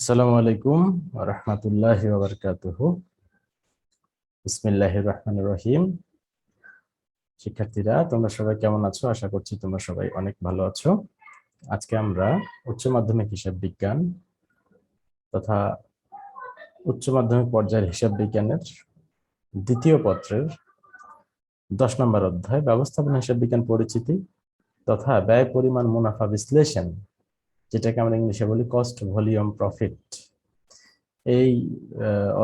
আসসালামু আলাইকুম রহমতুল্লাহ বারকাতুহু। বিসমিল্লাহ রহমান রহিম। শিক্ষার্থীরা, তোমরা সবাই কেমন আছো? আশা করছি তোমরা সবাই অনেক ভালো আছো। আজকে আমরা উচ্চ মাধ্যমিক হিসাব বিজ্ঞান তথা উচ্চ মাধ্যমিক পর্যায়ের হিসাব বিজ্ঞানের দ্বিতীয় পত্রের দশ নম্বর অধ্যায়, ব্যবস্থাপনা হিসাব বিজ্ঞান পরিচিতি তথা ব্যয় পরিমাণ মুনাফা বিশ্লেষণ যেটাকে আমরা ইংলিশে বলি কস্ট ভলিউম প্রফিট এই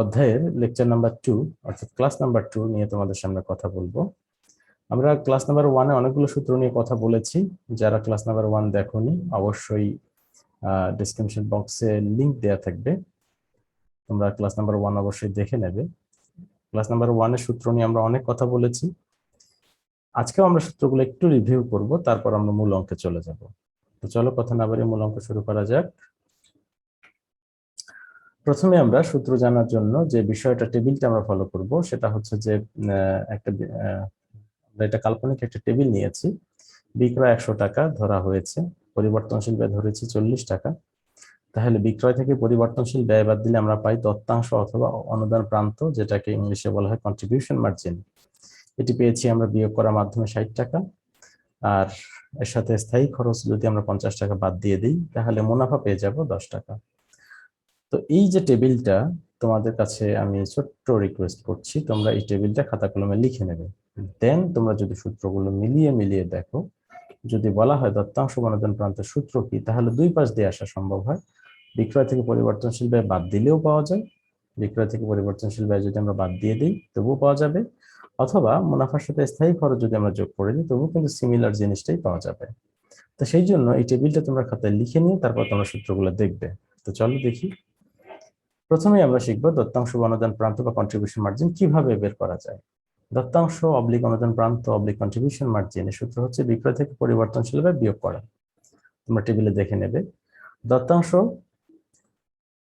অধ্যায়ের লেকচার নাম্বার টু অর্থাৎ ক্লাস নাম্বার টু নিয়ে তোমাদের সামনে কথা বলব। আমরা ক্লাস নাম্বার ওয়ানে অনেকগুলো সূত্র নিয়ে কথা বলেছি। যারা ক্লাস নাম্বার ওয়ান দেখোনি, অবশ্যই ডিসক্রিপশন বক্সে লিংক দেওয়া থাকবে। তোমরা ক্লাস নাম্বার ওয়ান অবশ্যই দেখে নেবে। ক্লাস নাম্বার ওয়ানের সূত্র নিয়ে আমরা অনেক কথা বলেছি। আজকেও আমরা সূত্রগুলো একটু রিভিউ করব, তারপর আমরা মূল অঙ্কে চলে যাব। তো চলো কথা না বাড়িয়ে মূল অঙ্ক শুরু করা যাক। প্রথমে আমরা সূত্র জানার জন্য যে বিষয়টা টেবিলটা আমরা ফলো করব, সেটা হচ্ছে যে একটা এটা কাল্পনিক একটা টেবিল নিয়েছি। বিক্রয় একশো টাকা ধরা হয়েছে, পরিবর্তনশীল ব্যয় ধরেছি চল্লিশ টাকা। তাহলে বিক্রয় থেকে পরিবর্তনশীল ব্যয় বাদ দিলে আমরা পাই দত্তাংশ অথবা অনুদান প্রান্ত, যেটাকে ইংলিশে বলা হয় কন্ট্রিবিউশন মার্জিন এটি পেয়েছি আমরা বিয়োগ করার মাধ্যমে ষাট টাকা। আর এর সাথে স্থায়ী খরচ যদি আমরা পঞ্চাশ টাকা বাদ দিয়ে দিই, তাহলে মুনাফা পেয়ে যাব দশ টাকা। তো এই যে টেবিলটা তোমাদের কাছে আমি ছোট্ট রিকোয়েস্ট করছি, তোমরা এই টেবিলটা খাতা কলমে লিখে নেবে। দেন তোমরা যদি সূত্রগুলো মিলিয়ে মিলিয়ে দেখো, যদি বলা হয় দত্তাংশ বনোদন প্রান্তের সূত্র কি, তাহলে দুই পাশ দিয়ে আসা সম্ভব হয়। বিক্রয় থেকে পরিবর্তনশীল ব্যয় বাদ দিলেও পাওয়া যায়। বিক্রয় থেকে পরিবর্তনশীল ব্যয় যদি আমরা বাদ দিয়ে দিই, তবুও পাওয়া যাবে। অথবা মুনাফার সাথে স্থায়ী খরচ যদি আমরা যোগ করে দিই, তবুও কিন্তু সিমিলার জিনিসটাই পাওয়া যাবে। তো সেই জন্য এই টেবিলটা তোমরা খাতায় লিখে নিয়ে তারপর তোমরা সূত্রগুলো দেখবে। তো চলো দেখি। প্রথমে আমরা শিখব দত্তাংশ অনুদান প্রান্ত বা কন্ট্রিবিউশন মার্জিন কীভাবে বের করা যায়। দত্তাংশ অবলিক অনুদান প্রান্ত অবলিক কন্ট্রিবিউশন মার্জিন সূত্র হচ্ছে বিক্রয় থেকে পরিবর্তনশীল ব্যয় বিয়োগ করা। তোমরা টেবিলে দেখে নেবে। দত্তাংশ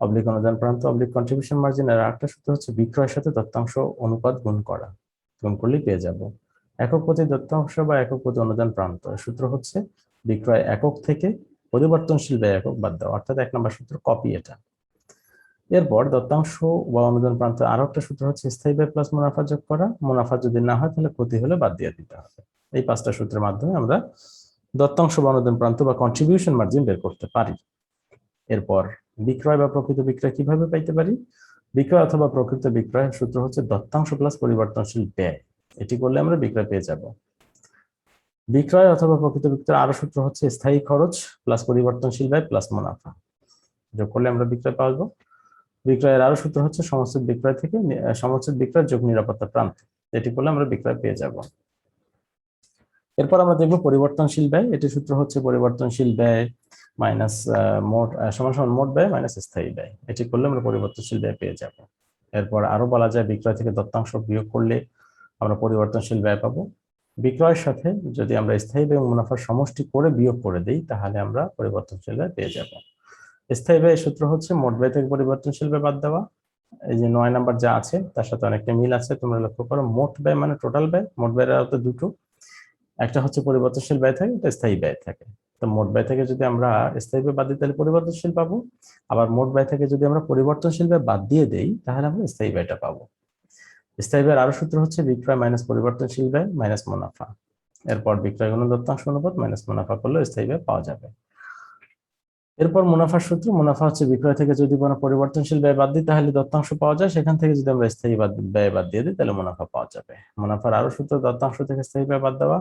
অবলিক অনুদান প্রান্ত অবলিক কন্ট্রিবিউশন মার্জিন এর একটা সূত্র হচ্ছে বিক্রয়ের সাথে দত্তাংশ অনুপাত গুণ করা। গুণ করলেই পেয়ে যাব। একক প্রতি দত্তাংশ বা একক প্রতি অনুদান প্রান্ত। সূত্র হচ্ছে, বিক্রয় একক থেকে পরিবর্তনশীল ব্যয় একক বাদ দেওয়া অর্থাৎ এক নম্বর সূত্র কপি এটা। এরপর দত্তাংশ বা অনুদান প্রান্ত আরও একটা সূত্র হচ্ছে, স্থায়ী ব্যয় প্লাস মুনাফা যোগ করা। মুনাফা যদি না হয়, তাহলে ক্ষতি হলে বাদ দিয়ে দিতে হবে। এই পাঁচটা সূত্রের মাধ্যমে আমরা দত্তাংশ বা অনুদান প্রান্ত বা কন্ট্রিবিউশন মার্জিন বের করতে পারি। এরপর বিক্রয় বা প্রকৃত বিক্রয় কীভাবে পাইতে পারি? বিক্রয় অথবা প্রকৃত বিক্রয়ের সূত্র হচ্ছে দত্তাংশ প্লাস পরিবর্তনশীল ব্যয়। এটি করলে আমরা বিক্রয় পেয়ে যাব। বিক্রয় অথবা প্রকৃত বিক্রয় আরও সূত্র হচ্ছে স্থায়ী খরচ প্লাস পরিবর্তনশীল ব্যয় প্লাস মুনাফা। যোগ করলে আমরা বিক্রয় পাবো বিক্রয়ের আরও সূত্র হচ্ছে সমস্ত বিক্রয় থেকে সমস্ত বিক্রয় যোগ নিরাপত্তা প্রান্ত। এটি করলে আমরা বিক্রয় পেয়ে যাব। এরপর আমরা দেখব পরিবর্তনশীল ব্যয়। এটি সূত্র হচ্ছে পরিবর্তনশীল ব্যয়। মাইনাস মোট সমান সমান মোট ব্যয় মাইনাস স্থায়ী ব্যয়। এটি করলে আমরা পরিবর্তনশীল ব্যয় পেয়ে যাব। এরপর আরও বলা যায় বিক্রয় থেকে দত্তাংশ বিয়োগ করলে আমরা পরিবর্তনশীল ব্যয় পাবো। বিক্রয়ের সাথে যদি আমরা স্থায়ী ব্যয় মুনাফার সমষ্টি করে বিয়োগ করে দিই, তাহলে আমরা পরিবর্তনশীল ব্যয় পেয়ে যাব। স্থায়ী ব্যয় সূত্র হচ্ছে মোট ব্যয় থেকে পরিবর্তনশীল ব্যয় বাদ দেওয়া। এই যে নয় নাম্বার যা আছে, তার সাথে অনেকটা মিল আছে। তোমরা লক্ষ্য করো, মোট ব্যয় মানে টোটাল ব্যয়, মোট ব্যয়ের আওতায় দুটো। একটা হচ্ছে পরিবর্তনশীল ব্যয় থাকে, একটা স্থায়ী ব্যয় থাকে। তো মোট ব্যয় থেকে যদি আমরা স্থায়ী ব্যয় বাদ দিই, তাহলে পরিবর্তনশীল পাবো। আবার মোট ব্যয় থেকে যদি আমরা পরিবর্তনশীল ব্যয় বাদ দিয়ে দেই, তাহলে আমরা স্থায়ী ব্যয়টা পাবো। স্থায়ী ব্যয়ের আরও সূত্র হচ্ছে বিক্রয় মাইনাস পরিবর্তনশীল ব্যয় মাইনাস মুনাফা। এরপর বিক্রয় গুণ দত্তাংশ অনুপাত মাইনাস মুনাফা করলে স্থায়ী ব্যয় পাওয়া যাবে। এরপর মুনাফার সূত্র, মুনাফা হচ্ছে বিক্রয় থেকে যদি কোনো পরিবর্তনশীল ব্যয় বাদ দিই, তাহলে দত্তাংশ পাওয়া যায়। সেখান থেকে যদি আমরা স্থায়ী ব্যয় বাদ দিয়ে দিই, তাহলে মুনাফা পাওয়া যাবে। মুনাফার আরও সূত্র, দত্তাংশ থেকে স্থায়ী ব্যয় বাদ দেওয়া।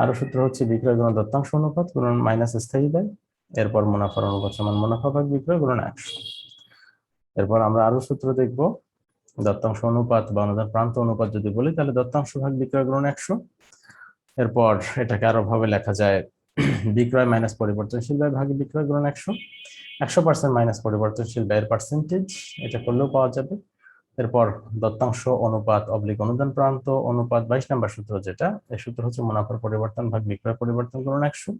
আরও সূত্র হচ্ছে বিক্রয় গুণ দত্তাংশ অনুপাত গুণন মাইনাস স্থায়ী ব্যয়, এরপর মুনাফার অনুপাত সমান মুনাফা ভাগ বিক্রয় গুণন একশো। এরপর আমরা আরও সূত্র দেখব, দত্তাংশ অনুপাত বা অনুদান প্রান্ত অনুপাত যদি বলি, তাহলে দত্তাংশ ভাগ বিক্রয় গ্রহণ একশো। এরপর এটাকে আরও ভাবে লেখা যায়, বিক্রয় মাইনাস পরিবর্তনশীল ব্যয় ভাগে বিক্রয় গ্রহণ একশো। একশো পার্সেন্ট মাইনাস পরিবর্তনশীল ব্যয়ের পার্সেন্টেজ এটা করলেও পাওয়া যাবে। এরপর দত্তাংশ অনুপাত অবলিক অনুদান প্রান্ত, অনুপাত বাইশ নাম্বার সূত্র যেটা, এই সূত্র হচ্ছে মুনাফার পরিবর্তন ভাগ বিক্রয় পরিবর্তন গ্রহণ একশো।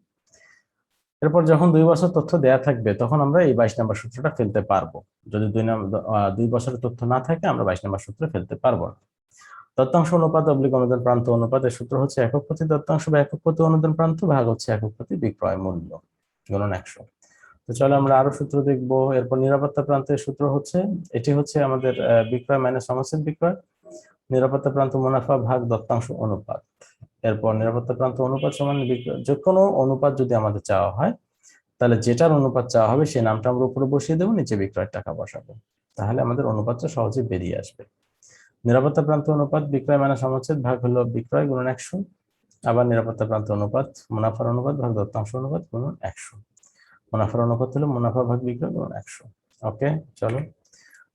এরপর যখন দুই বছর তথ্য দেয়া থাকবে, তখন আমরা এই বাইশ নাম্বার সূত্রটা ফেলতে পারব। যদি দুই দুই বছরের তথ্য না থাকে, আমরা বাইশ নাম্বার সূত্র ফেলতে পারব না। দত্তাংশ অনুপাত অবলিক অনুদান প্রান্ত অনুপাত অনুপাতের সূত্র হচ্ছে একক প্রতি দত্তাংশ বা একক প্রতি অনুদান প্রান্ত ভাগ হচ্ছে একক প্রতি বিক্রয় মূল্য গুণন একশো। তো চলো আমরা আরও সূত্র দেখব। এরপর নিরাপত্তা প্রান্তের সূত্র হচ্ছে, এটি হচ্ছে আমাদের বিক্রয় মাইনাস সমস্ত বিক্রয়। নিরাপত্তা প্রান্ত মুনাফা ভাগ দত্তাংশ অনুপাত। এরপর নিরাপত্তা প্রান্ত অনুপাত সমান যে কোনো অনুপাত যদি আমাদের চাওয়া হয়, তাহলে যেটার অনুপাত চাওয়া হবে সেই নামটা আমরা উপরে বসিয়ে দেবো, নিচে বিক্রয়ের টাকা বসাবো। তাহলে আমাদের অনুপাতটা সহজে বেরিয়ে আসবে। নিরাপত্তা প্রান্ত অনুপাত বিক্রয় মানে সমচ্ছেদ ভাগ হলো বিক্রয় গুণন একশো, আবার নিরাপত্তা প্রান্ত অনুপাত মুনাফার অনুপাত ভাগ দত্তাংশ অনুপাত গুণন একশো। মুনাফার অনুপাত হলো মুনাফা ভাগ বিক্রয় গুণ একশো। ওকে, চলো।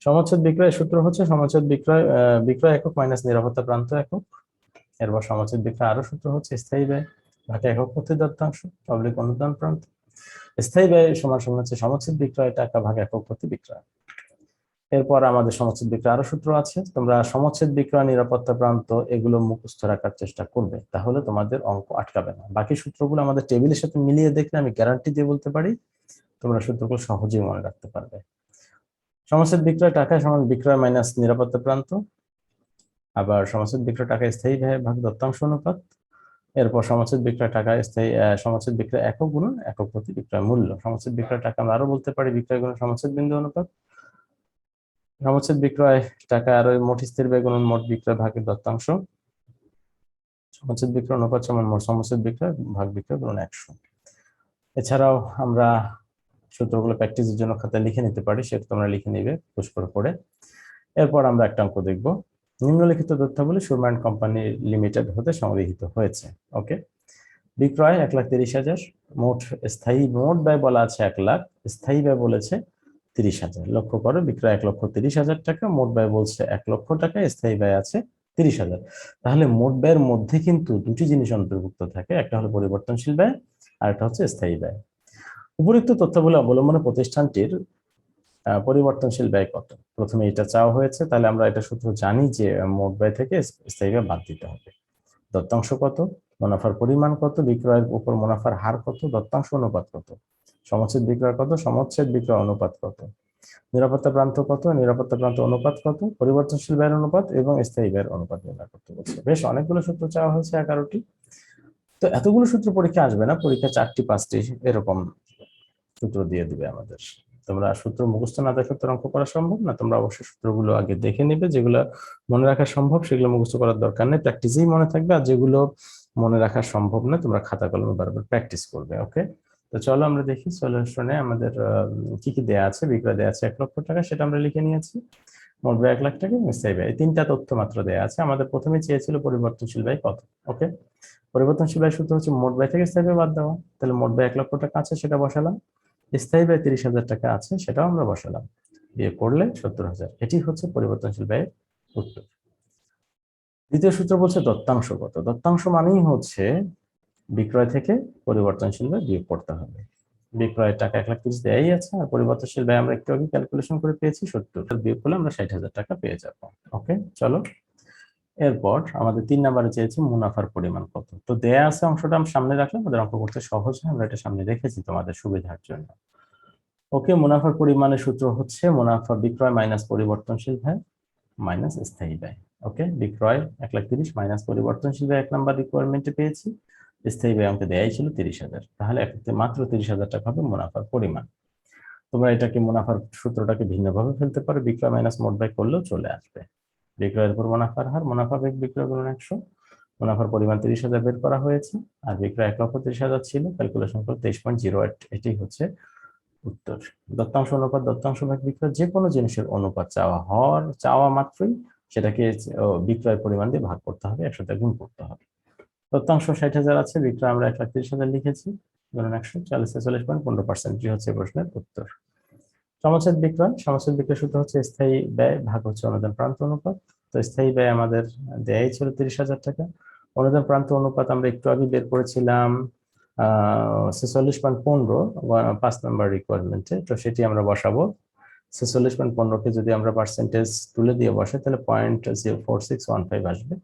সমচ্ছেদ বিক্রয় সূত্র হচ্ছে সমচ্ছেদ বিক্রয় বিক্রয় একক মাইনাস নিরাপত্তা প্রান্ত একক। এরপর সমচ্ছেদ বিক্রয় আরও সূত্র হচ্ছে স্থায়ী ব্যয় ভাগে একক প্রতি দত্তাংশ পাবলিক অনুদান প্রান্ত। স্থায়ী ব্যয় সমান সমান হচ্ছে সমচ্ছেদ বিক্রয় টাকা ভাগ একক প্রতি বিক্রয়। এরপর আমাদের সমচ্ছেদ বিক্রয় আরও সূত্র আছে। তোমরা সমচ্ছেদ বিক্রয় নিরাপত্তা প্রান্ত এগুলো মুখস্থ রাখার চেষ্টা করবে, তাহলে তোমাদের অঙ্ক আটকাবে না। বাকি সূত্রগুলো আমাদের টেবিলের সাথে মিলিয়ে দেখলে আমি গ্যারান্টি দিয়ে বলতে পারি, তোমরা সূত্রগুলো সহজেই মনে রাখতে পারবে। সমচ্ছেদ বিক্রয় টাকা সমান বিক্রয় মাইনাস নিরাপত্তা প্রান্ত, আবার সমচ্ছেদ বিক্রয় টাকা স্থায়ী ভাগ দত্তাংশ অনুপাত, এরপর সমচ্ছেদ বিক্রয় টাকা স্থায়ী সমচ্ছেদ বিক্রয় একক গুণ একক প্রতি বিক্রয় মূল্য। সমচ্ছেদ বিক্রয় টাকা আমরা আরও বলতে পারি বিক্রয় গুণন সমচ্ছেদ বিন্দু অনুপাত সমচ্ছেদ বিক্রয় টাকা আর ওই মোট স্থির ব্যয় গুণন মোট বিক্রয় ভাগের দত্তাংশ। সমচ্ছেদ বিক্রয়, অনুপাত সমান মোট সমচ্ছেদ বিক্রয়, ভাগ বিক্রয় গুণন একশো। এছাড়াও আমরা সূত্রগুলো প্র্যাকটিসের জন্য খাতায় লিখে নিতে পারি, সেটা তোমরা লিখে নিবে পুষ্কর করে। এরপর আমরা একটা অঙ্ক দেখব। নিম্নলিখিত তথ্যাবলী সুরম্যান কোম্পানি লিমিটেড হতে সংগৃহীত হয়েছে। ওকে বিক্রয় এক লাখ তিরিশ হাজার, মোট স্থায়ী, মোট ব্যয় বলা আছে এক লাখ, স্থায়ী ব্যয় বলেছে তিরিশ হাজার। লক্ষ্য করো, বিক্রয় এক লক্ষ তিরিশ হাজার টাকা, মোট ব্যয় বলছে এক লক্ষ টাকা, স্থায়ী ব্যয় আছে তিরিশ হাজার। তাহলে মোট ব্যয়ের মধ্যে কিন্তু দুটি জিনিস অন্তর্ভুক্ত থাকে, একটা হলো পরিবর্তনশীল ব্যয়, আর একটা হচ্ছে স্থায়ী ব্যয়। উপরিক্ত তথ্যগুলো অবলম্বনে প্রতিষ্ঠানটির পরিবর্তনশীল ব্যয় কত? প্রথমে এটা চাওয়া হয়েছে, তাহলে আমরা এটা সূত্র জানি যে মোট ব্যয় থেকে স্থায়ী ব্যয় বাদ দিতে হবে। দত্তাংশ কত? মুনাফার পরিমাণ কত? বিক্রয়ের উপর মুনাফার হার কত? দত্তাংশ অনুপাত কত? সমচ্ছেদ বিক্রয় কত? সমচ্ছেদ বিক্রয় অনুপাত কত? নিরাপত্তা প্রান্ত কত? নিরাপত্তা প্রান্ত অনুপাত কত? পরিবর্তনশীল ব্যয়ের অনুপাত এবং স্থায়ী ব্যয়ের অনুপাত নির্ণয় করতে বলছে। বেশ, অনেকগুলো সূত্র চাওয়া হয়েছে এগারোটি। তো এতগুলো সূত্র পরীক্ষা আসবে না? পরীক্ষা চারটি, পাঁচটি এরকম সূত্র দিয়ে দিবে আমাদের। তোমরা সূত্র মুখস্থ না দেখে তো অঙ্ক করা সম্ভব না? তোমরা অবশ্যই সূত্রগুলো আগে দেখে নিবে, যেগুলো মনে রাখা সম্ভব, সেগুলো মুখস্থ করার দরকার নেই। প্র্যাকটিসেই মনে থাকবে, আর যেগুলো মনে রাখা সম্ভব না, তোমরা খাতা কলমে বারবার প্র্যাকটিস করবে ওকে তো চলো আমরা দেখি সলিউশনে আমাদের কি কি দেয়া আছে, বিক্রয় দেয়া আছে এক লক্ষ টাকা, সেটা আমরা লিখে নিয়েছি। মোট ব্যয় এক লাখ টাকা স্থায়ী ব্যয় তিনটা তথ্য মাত্র দেয়া আছে। আমাদের প্রথমে চেয়েছিল পরিবর্তনশীল ব্যয় কত, ওকে? পরিবর্তনশীল ব্যয় সূত্র হচ্ছে মোট ব্যয় থেকে স্থায়ী ব্যয় বাদ দেওয়া। তাহলে মোট ব্যয় এক লক্ষ টাকা আছে, সেটা বসালাম। স্থায়ী ব্যয় তিরিশ হাজার টাকা আছে, সেটাও আমরা বসালাম। দিয়ে করলে সত্তর হাজার। এটি হচ্ছে পরিবর্তনশীল ব্যয়ের উত্তর। দ্বিতীয় সূত্র বলছে দত্তাংশ কত? দত্তাংশ মানেই হচ্ছে বিক্রয় থেকে পরিবর্তনশীল ব্যয় বিয়োগ করতে হবে। বিক্রয়ের টাকা এক লাখ তিরিশ দেয়াই আছে আর পরিবর্তনশীল ব্যয় আমরা একটু আগে ক্যালকুলেশন করে পেয়েছি, সত্তর। বিয়োগ করলে আমরা ষাট হাজার টাকা পেয়ে যাব। ওকে চলো। এরপর আমাদের তিন নাম্বারে চেয়েছি মুনাফার পরিমাণ কত। তো দেয়া আছে অংশটা আমি সামনে রাখলে আমাদের অঙ্ক করতে সহজ হয়, আমরা এটা সামনে রেখেছি তোমাদের সুবিধার জন্য। ওকে মুনাফার পরিমাণের সূত্র হচ্ছে মুনাফা বিক্রয় মাইনাস পরিবর্তনশীল ব্যয় মাইনাস স্থায়ী ব্যয়। ওকে বিক্রয় এক লাখ তিরিশ মাইনাস পরিবর্তনশীল ব্যয় এক নাম্বার রিকোয়ারমেন্টে পেয়েছি। স্থায়ী ব্যয় অঙ্কে দেয়াই ছিল তিরিশ হাজার। তাহলে এক্ষেত্রে মাত্র তিরিশ হাজার টাকা হবে মুনাফার পরিমাণ। তোমরা এটাকে মুনাফার সূত্রটাকে ভিন্নভাবে ফেলতে পারো বিক্রয় মাইনাস মোট ব্যয় করলেও চলে আসবে। বিক্রয়ের উপর মুনাফার হার মুনাফা বেগ বিক্রয় করুন একশো। মুনাফার পরিমাণ তিরিশ হাজার বের করা হয়েছে আর বিক্রয় এক লক্ষ তিরিশ হাজার ছিল। ক্যালকুলেশন করে তেইশ পয়েন্ট জিরো এইট এটি হচ্ছে উত্তর। দত্তাংশ অনুপাত দত্তাংশ ভাগ বিক্রয় যে কোনো জিনিসের অনুপাত চাওয়া হওয়ার চাওয়া মাত্রই সেটাকে ও, বিক্রয়ের পরিমাণ দিয়ে ভাগ করতে হবে একসাথে গুণ করতে হবে। দত্তাংশ ষাট হাজার আছে বিক্রয় আমরা এক লাখ তিরিশ হাজার লিখেছি। ধরুন একশো, চল্লিশ, ছেচল্লিশ পয়েন্ট পনেরো পার্সেন্ট হচ্ছে প্রশ্নের উত্তর। সমচ্ছেদ বিক্রয় সমচ্ছেদ বিক্রয় সূত্র হচ্ছে স্থায়ী ব্যয় ভাগ হচ্ছে অনুদান প্রান্ত অনুপাত। তো স্থায়ী ব্যয় আমাদের দেয়াই ছিল তিরিশ হাজার টাকা। অনুদান প্রান্ত অনুপাত আমরা একটু আগে বের করেছিলাম ছেচল্লিশ পয়েন্ট পনেরো পাঁচ নম্বর রিকোয়ারমেন্টে তো সেটি আমরা বসাবো। ছেচল্লিশ পয়েন্ট পনেরোকে যদি আমরা পার্সেন্টেজ তুলে দিয়ে বসে তাহলে point zero four six one five আসবে।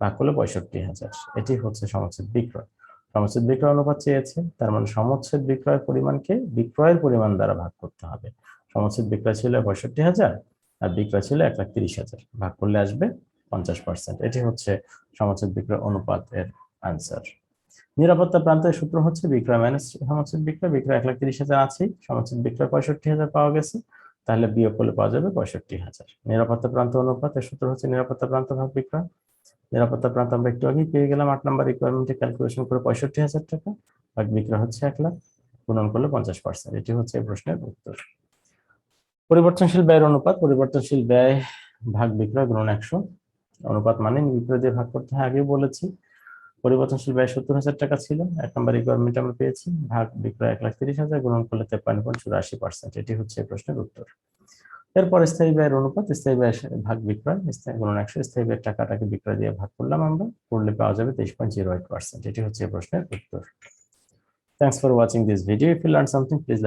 ভাগ করলে পঁয়ষট্টি হাজার। এটি হচ্ছে সমচ্ছেদ বিক্রয়। সমচ্ছেদ বিক্রয় অনুপাত চেয়েছে, তার মানে সমচ্ছেদ বিক্রয়ের পরিমাণকে বিক্রয়ের পরিমাণ দ্বারা ভাগ করতে হবে। সমচ্ছেদ বিক্রয় ছিল পঁয়ষট্টি হাজার, আর বিক্রয় ছিল এক লাখ তিরিশ হাজার। ভাগ করলে আসবে পঞ্চাশ পার্সেন্ট। এটি হচ্ছে সমচ্ছেদ বিক্রয় অনুপাত এর আনসার নিরাপত্তা প্রান্তের সূত্র হচ্ছে বিক্রয় মাইনাস সমচ্ছেদ বিক্রয় বিক্রয় এক লাখ তিরিশ হাজার আছেই সমচ্ছেদ বিক্রয় পঁয়ষট্টি হাজার পাওয়া গেছে, তাহলে বিয়োগ করলে পাওয়া যাবে পঁয়ষট্টি হাজার। নিরাপত্তা প্রান্ত অনুপাতের সূত্র হচ্ছে নিরাপত্তা প্রান্ত ভাগ বিক্রয়। নিরাপত্তা প্রান্ত আমরা একটু আগেই পেয়ে গেলাম আট নাম্বার রিকোয়ারমেন্টে ক্যালকুলেশন করে পঁয়ষট্টি হাজার টাকা। ভাগ বিক্রয় হচ্ছে এক লাখ গুণন করলে পঞ্চাশ পার্সেন্ট এটি হচ্ছে এই প্রশ্নের উত্তর। পরিবর্তনশীল ব্যয়ের অনুপাত, পরিবর্তনশীল ব্যয় ভাগ বিক্রয় গুণন একশো। অনুপাত মানে বিক্রয় দিয়ে ভাগ করতে হয়, আগেও বলেছি। পরিবর্তনশীল ব্যয় সত্তর হাজার টাকা ছিল, এক নম্বর রিকোয়ারমেন্ট আমরা পেয়েছি। ভাগ বিক্রয় এক লাখ তিরিশ হাজার, গুণন করলে তেপ্পান্ন পয়েন্ট চুরাশি পার্সেন্ট এটি হচ্ছে প্রশ্নের উত্তর। এরপর স্থায়ী ব্যয়ের অনুপাত, স্থায়ী ব্যয় ভাগ বিক্রয়, স্থায়ী গুণন একশো, স্থায়ী ব্যয়ের টাকাটাকে বিক্রয় দিয়ে ভাগ করলাম আমরা, করলে পাওয়া যাবে তেইশ পয়েন্ট জিরো এইট পার্সেন্ট। এটি হচ্ছে প্রশ্নের উত্তর। Thanks for watching this video if you learn something please